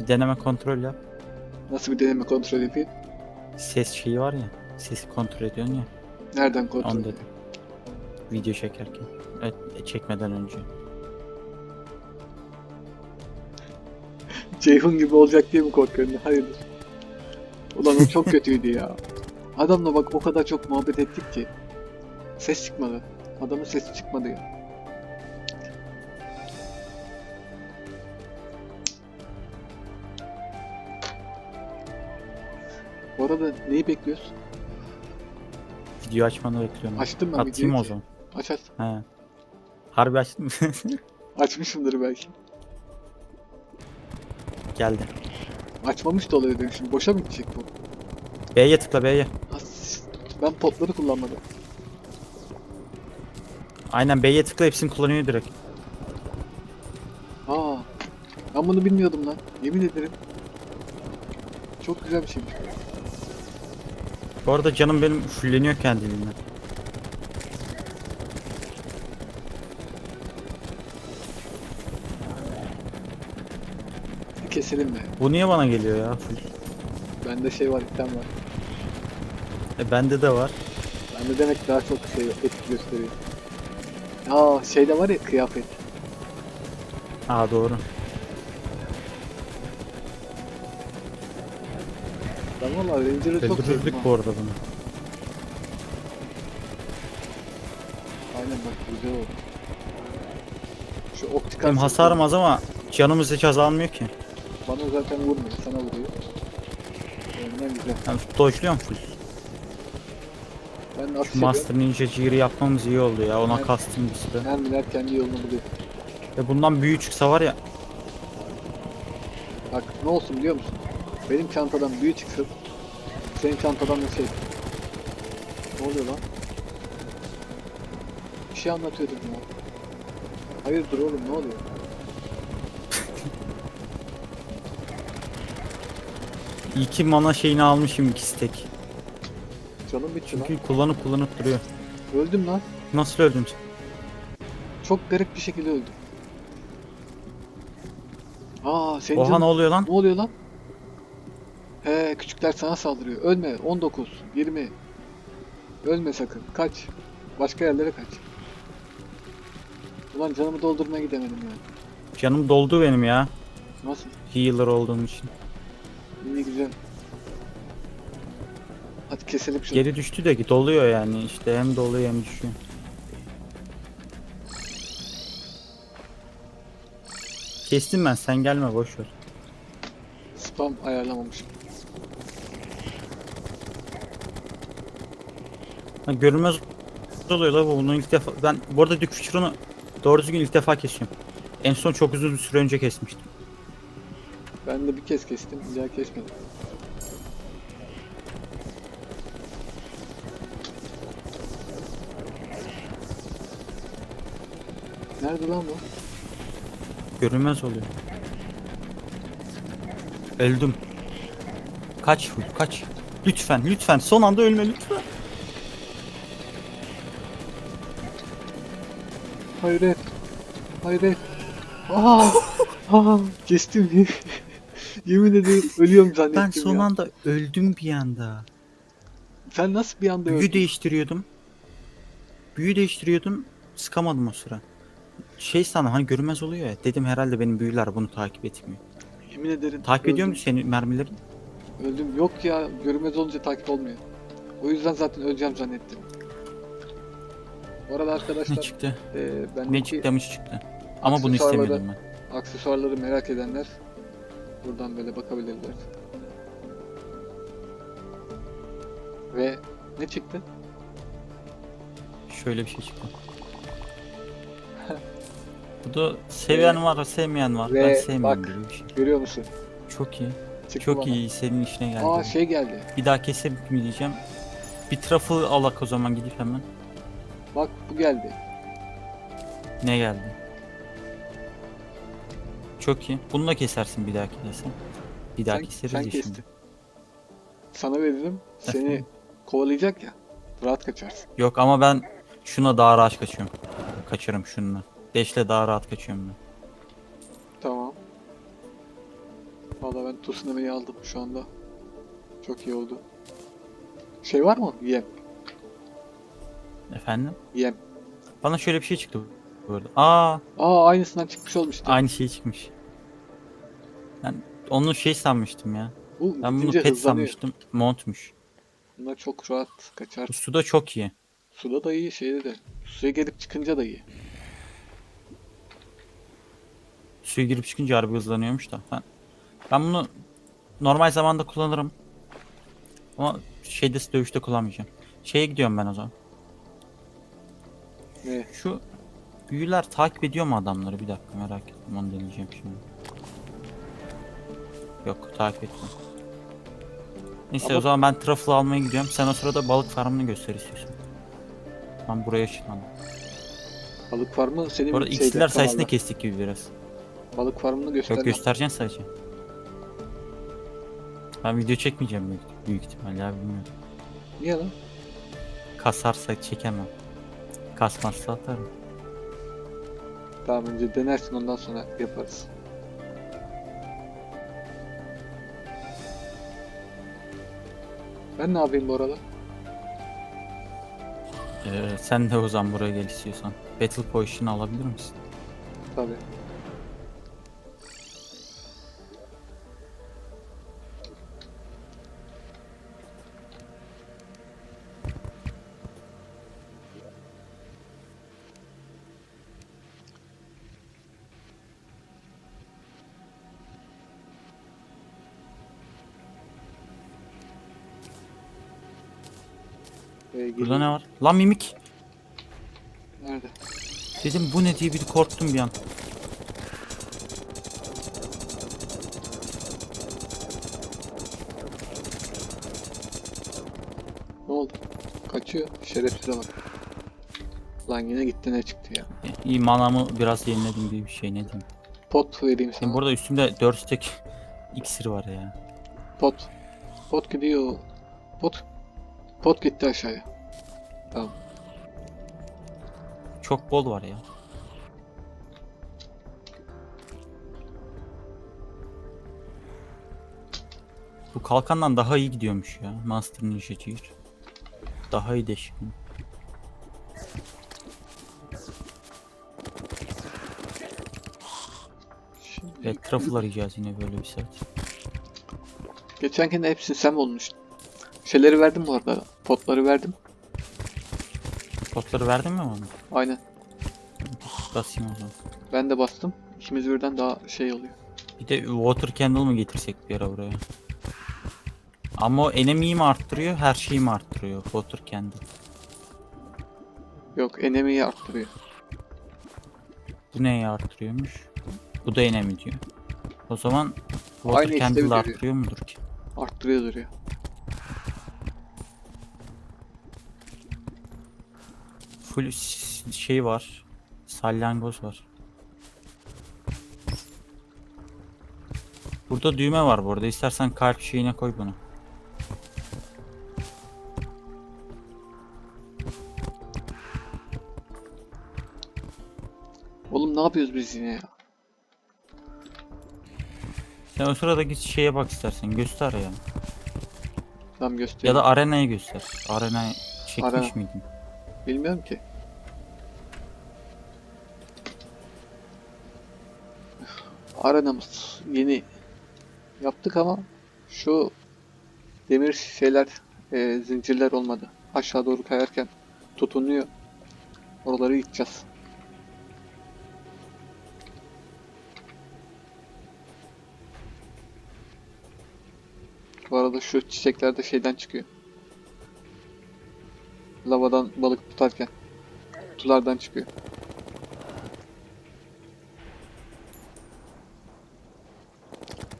Bir deneme kontrol yap. Nasıl bir deneme kontrol yapayım? Ses şeyi var ya. Sesi kontrol ediyorsun ya. Nereden kontrol dedim. Video çekerken. Evet, çekmeden önce. Ceyhun gibi olacak diye mi korkuyorsun? Hayırdır? Ulan o çok kötüydü ya. Adamla bak o kadar çok muhabbet ettik ki. Ses çıkmadı. Adamın sesi çıkmadı ya. Bu arada neyi bekliyoruz? Video açmanı bekliyorum. Açtım ben Atayım videoyu o zaman. Aç aç. He. Harbi açtın mı? Açmışımdır belki. Geldi. Açmamış da olabilirim şimdi. Boşa mı gidecek bu? B'ye tıkla B'ye. As- Ben potları kullanmadım. Aynen B'ye tıkla hepsini kullanıyor direkt. Aa, ben bunu bilmiyordum lan. Yemin ederim. Çok güzel bir şeymiş. Bu arada canım benim fulleniyor kendiliğinden. Keselim mi? Bu niye bana geliyor ya? Full. Bende şey var, item var. E, bende de var. Bende demek daha çok şey etki gösteriyor. Aa, şeyde var ya kıyafet. Aa doğru. Ben valla Ranger'ı çok sevdim Öldürürdük ha. bu arada bunu. Aynen bak güzel oldu. Şu optikal Benim hasarım az ama canımız hiç azalmıyor ki. Bana zaten vurmuyor, sana vuruyor. Ondan güzel. Ben dojluyorum full. Ben Şu. Master Ninja Jigger'ı yapmamız iyi oldu ya. Ona Evet. kastım bir süre. Mermiler kendi yolunu buluyor. Ve bundan büyük çıksa var ya. Bak ne olsun biliyor musun? Benim çantadan büyü çıksın. Senin çantadan da şey. Ne oluyor lan? Bir şey anlatıyordum ya. Hayırdır oğlum ne oluyor? İyi ki mana şeyini almışım iki stack. Canım bitti Çünkü kullanıp kullanıp duruyor. lan. Öldüm lan. Nasıl öldün sen? Çok garip bir şekilde öldüm. Aa senin Oha canın- ne oluyor lan? Ne oluyor lan? He küçükler sana saldırıyor. Ölme. 19, 20. Ölme sakın. Kaç. Başka yerlere kaç. Ulan canımı doldurmaya gidemedim ya. Canım doldu benim ya. Nasıl? Healer olduğum için. İyi güzel. Hadi keselim şunu. Geri düştü de doluyor yani işte hem doluyor hem düşüyor. Kestim ben sen gelme boş ver. Spam ayarlamamışım. Ha, görünmez oluyor la bu bunun ilk defa ben bu arada Duke Future'unu doğru düzgün ilk defa kesiyorum. En son çok uzun bir süre önce kesmiştim. Ben de bir kez kestim. Bir daha kesmedim. Nerede lan bu? Görünmez oluyor. Öldüm. Kaç kaç. Lütfen lütfen son anda ölme lütfen. Hayret. Hayret. Aa! Aa! Kestim. Yemin ederim ölüyorum zannettim Ben son ya. anda öldüm bir anda. Sen nasıl bir anda Büyü öldün? değiştiriyordum. Büyü değiştiriyordum. Sıkamadım o sıra. Şey sandım hani görünmez oluyor ya. Dedim herhalde benim büyüler bunu takip etmiyor. Yemin ederim. Takip ediyor mu öldüm. senin mermilerin? Öldüm. Yok ya. Görünmez olunca takip olmuyor. O yüzden zaten öleceğim zannettim. Bu arada arkadaşlar Ne çıktı? eee ben Ne çıktı mı çıktı. Ama bunu istemiyordum ben. aksesuarları merak edenler buradan böyle bakabilirler. Ve ne çıktı? Şöyle bir şey çıktı. Bu da seven var, sevmeyen var. Ve ben sevmiyorum bak- böyle bir şey. Görüyor musun? Çok iyi. Çıktı Çok bana. iyi. Senin işine geldi. Aa şey geldi. Bir daha diyeceğim. Bir truffle alak o zaman gidip hemen. Bak bu geldi. Ne geldi? Çok iyi. Bununla kesersin bir dahaki kesin. Bir daha Sen, sen kestin. şimdi. Sana veririm. Seni kovalayacak ya. Rahat kaçarsın. Yok ama ben şuna daha rahat kaçıyorum. Kaçarım şununla. Deşle daha rahat kaçıyorum ben. Tamam. Valla ben tsunami'yi aldım şu anda. Çok iyi oldu. Şey var mı? Yem. Efendim? Yem. Bana şöyle bir şey çıktı bu arada. Aa Aa aynısından çıkmış olmuştu. aynı şey çıkmış. Ben onu şey sanmıştım ya. Bu Ben bunu gidince pet hızlanıyor. sanmıştım. Montmuş. Bunlar çok rahat kaçar. Bu suda çok iyi. Suda da iyi, şeyde de. Suya gelip çıkınca da iyi. Suya girip çıkınca harbi hızlanıyormuş da. Ben, ben bunu normal zamanda kullanırım. Ama şeyde dövüşte kullanmayacağım. Şeye gidiyorum ben o zaman. Ne? Şu büyüler takip ediyor mu adamları? Bir dakika merak ettim. Onu deneyeceğim şimdi. Yok takip etmiyor. Neyse Ama- o zaman ben truffle almaya gidiyorum. Sen o sırada balık farmını göster istiyorsan. Ben buraya ışınlandım. Balık var mı? Senin Bu arada şeyde, iksirler sayesinde kanalda. kestik gibi biraz. Balık farmını göster. Yok göstereceksin sadece. Ben video çekmeyeceğim büyük, büyük ihtimalle ya bilmiyorum. Niye lan? Kasarsa çekemem. Kasmazsa atarım. Tamam önce denersin ondan sonra yaparız. Ben ne yapayım bu arada? Ee, sen de o zaman buraya gel istiyorsan. Battle Potion alabilir misin? Tabii. Ee, Burada ne var? Lan mimik. Nerede? Dedim bu ne diye bir korktum bir an. Ne oldu? Kaçıyor. Şerefsize bak. Lan yine gitti ne çıktı ya. İyi manamı biraz yeniledim gibi bir şey ne diyeyim. Pot vereyim sana. Şimdi burada üstümde 4 stack iksir var ya. Pot. Pot gidiyor. Pot. Pot gitti aşağıya. Tamam. Çok bol var ya. Bu kalkandan daha iyi gidiyormuş ya. Master Ninja Gear. Daha iyi deşik. Şimdi Evet truffle arayacağız yine böyle bir saat. geçenkinde hepsi sen olmuştun. Şeyleri verdim bu arada. Potları verdim. Potları verdin mi bana? Aynen. Basayım o zaman. Ben de bastım. İkimiz birden daha şey oluyor. Bir de water candle mı getirsek bir ara buraya? Ama o enemy'yi mi arttırıyor, her şeyi mi arttırıyor water candle? Yok enemies arttırıyor. Bu neyi arttırıyormuş? Bu da enemy diyor. O zaman water Aynı candle arttırıyor mudur ki? Arttırıyor duruyor. Full şey var. Salyangoz var. Burada düğme var bu arada. İstersen kalp şeyine koy bunu. Oğlum ne yapıyoruz biz yine ya? Sen o sırada git şeye bak istersen. Göster ya. Tamam göster. Ya da arenaya göster. Arenaya çekmiş Arena. miydin? Bilmiyorum ki. Arenamız yeni yaptık ama şu demir şeyler e, zincirler olmadı. Aşağı doğru kayarken tutunuyor. Oraları yıkacağız. Bu arada şu çiçekler de şeyden çıkıyor. Lavadan balık tutarken. Kutulardan çıkıyor.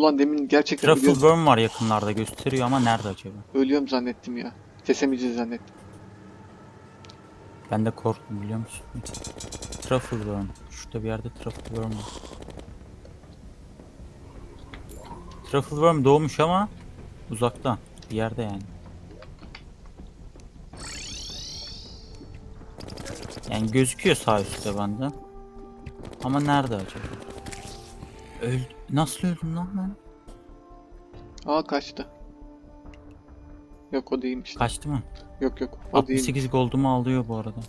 Ulan demin gerçekten Truffle ölüyorum, worm var yakınlarda gösteriyor ama nerede acaba? ölüyorum zannettim ya. Kesemeyeceğiz zannettim. Ben de korktum biliyor musun? Truffle worm. Şurada bir yerde truffle worm var. Truffle worm doğmuş ama uzakta. Bir yerde yani. Yani gözüküyor sağ üstte bende. Ama nerede acaba? Öl Nasıl öldüm lan ben? Aa kaçtı. Yok o değilmiş. Kaçtı mı? Yok yok o değil. 68 goldumu alıyor bu arada.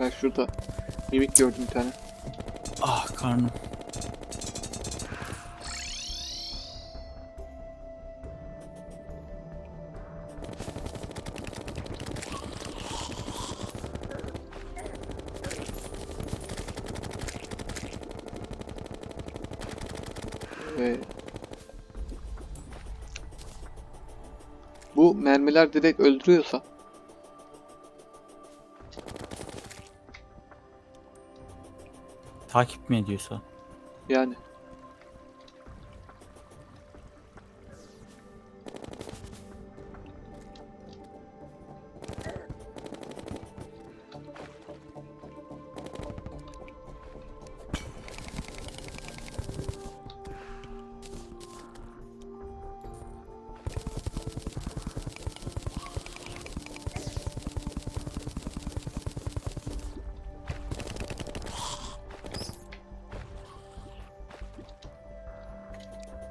Ben şurada mimik gördüm bir tane. Ah karnım. Bu mermiler direkt öldürüyorsa Takip mi ediyorsa? yani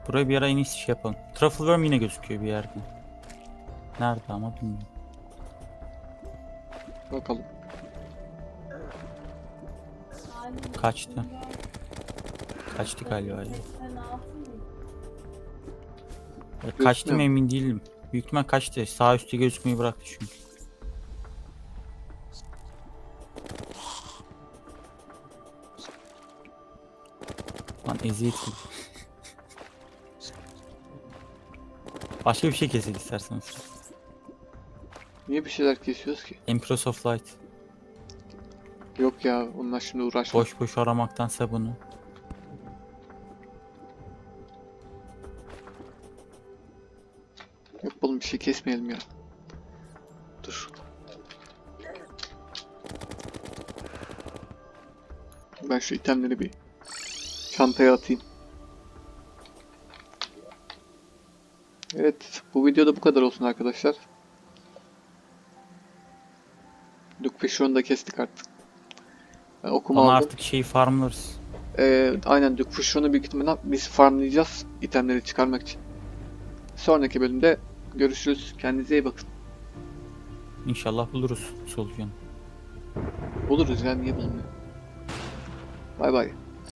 Buraya bir ara en iyisi şey yapalım. Truffle worm yine gözüküyor bir yerde. Nerede ama bilmiyorum. bakalım. Kaçtı. Kaçtı galiba ya. Ya kaçtı mı emin değilim. Büyük ihtimal kaçtı. Sağ üstte gözükmeyi bıraktı çünkü. Lan eziyet gibi. Başka bir şey kesek isterseniz. Niye bir şeyler kesiyoruz ki? Empress of Light. Yok ya onlar şimdi uğraşma. Boş boş aramaktansa bunu. Yok oğlum bir şey kesmeyelim ya. Dur. Ben şu itemleri bir çantaya atayım. Evet, bu videoda bu kadar olsun arkadaşlar. Dukfishron'u da kestik artık. Ben okuma Ona aldım. artık şeyi farmlarız. Ee, aynen Dukfishron'u büyük ihtimalle biz farmlayacağız itemleri çıkarmak için. Sonraki bölümde görüşürüz. Kendinize iyi bakın. İnşallah buluruz solucanı. Buluruz ya niye bulmuyor? Bay bay.